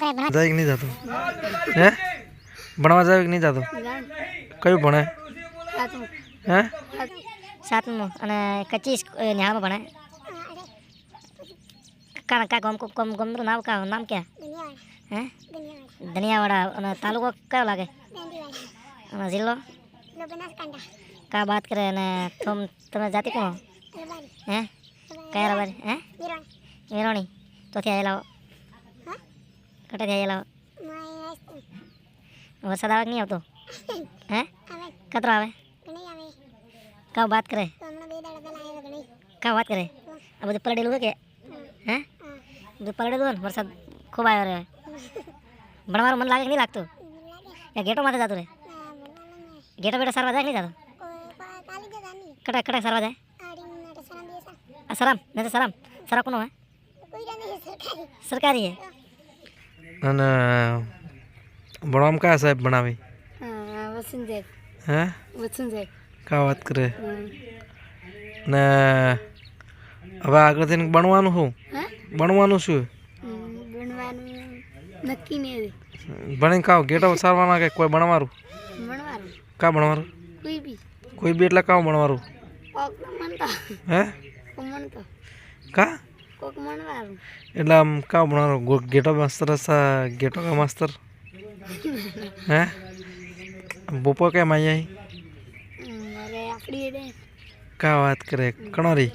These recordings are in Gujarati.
જાય કે નહીં જતો? હે? ભણવા જાય કે નહીં જતો? કયું ભણે? હે? સાતમું અને કચીસ ન્યામાં ભણે. કા કા ગમ ગમ ગમ નામ કા નામ ક્યાં? હે? ધનિયાવાડા અને તાલુકો કયો લાગે? અને જિલ્લો? કા વાત કરે અને તમ તમે જાતિ કોણ? હે? કયા રબર હે? વિરોણી તોથી આવેલા જાય આવેલા વરસાદ આવે કે નહીં આવતો હે કતરો આવે કા વાત કરે કા વાત કરે આ બધું પલડેલું હોય કે હે બધું પલળેલું ને વરસાદ ખૂબ આવ્યો રહે ભણવાનું મન લાગે કે નહીં લાગતું એ ગેટો માથે જતું રહે ગેટો બેટો સારવા જાય કે નહીં જતો કટા કટા સારવા જાય આ સરામ નહીં સરામ સરા કોનો હે સરકારી હે અને ભણવામાં કયા સાહેબ ભણાવી? હે કા વાત કરે? ને હવે આગળથી ભણવાનું શું? હા? ભણવાનું શું? ભણવાનું કાવ ગેટ ગેટો સારવાના કે કોઈ ભણવાનું. કા ભણવાનું કોઈ બી. કોઈ બી એટલે કાં ભણવાનું હે? કા? કોક મણવાનું એટલે આમ કાં ભણવાનું ગો- ગેટો માસ્તર હશે ગેટો કા માસ્તર હે બોપો કેમ અહીંયા અરે આપણી દે કા વાત કરે કણોરી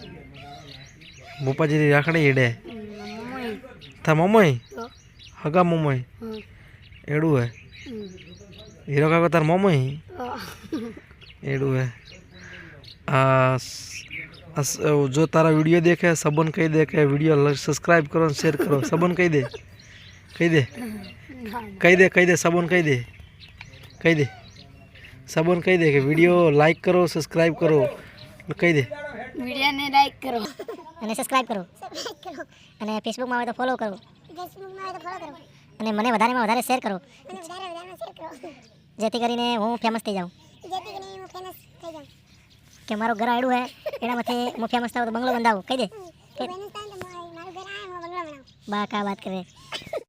બોપાજી રાખડી હેડે મમ્મી તા મમ્મી તો હગા મમ્મી હમ એડું હે હમ હીરો કાકો તાર મમ્મી તો એડું હે આ સ- આ સ- જો તારા વીડિયો દેખે સબન કહી દે કે વીડિયો સબસ્ક્રાઈબ કરો ને શેર કરો. સબન કહી દે. કહી દે. કહી દે કહી દે સબન કહી દે. કહી દે. સબન કહી દે કે વીડિયો લાઈક કરો સબસ્ક્રાઈબ કરો. કહી દે. વિડીયોને લાઈક કરો. અને સબસ્ક્રાઇબ કરો. અને ફેસબુકમાં આવે તો ફોલો કરો. અને મને વધારેમાં વધારે શેર કરો. જેથી કરીને હું ફેમસ થઈ જાઉં. કે મારું ઘર આડું હે. એનામાંથી હું મસ્ત થાઉં તો બંગલો બંધાવું. કહી દે. બા કા વાત કરે?